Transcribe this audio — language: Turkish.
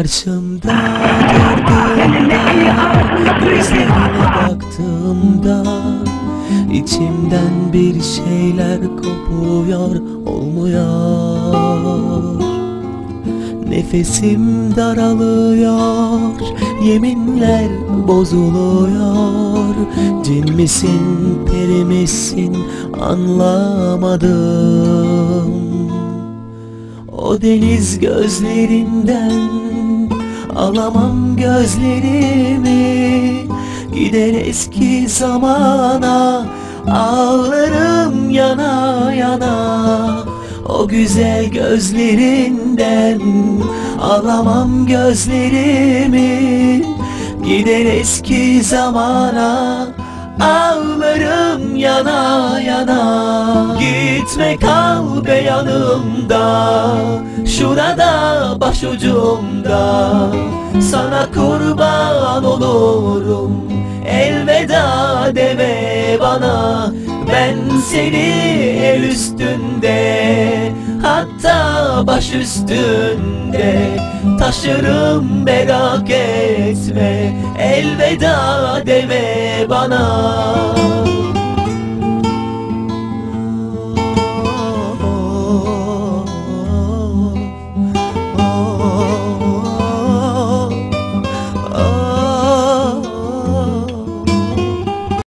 Karşımda durduğunda Gözlerine baktığımda içimden bir şeyler kopuyor olmuyor. Nefesim daralıyor Yeminler bozuluyor. Cin misin peri misin anlamadım. O deniz gözlerinden Alamam gözlerimi Gider eski zamana. Ağlarım yana yana O güzel gözlerinden. Alamam gözlerimi Gider eski zamana. Ağlarım yana yana. Gitme kal be yanımda Şurada başucumda Sana kurban olurum Elveda deme bana. Ben seni el üstünde Hatta baş üstünde Taşırım merak etme. Elveda deme bana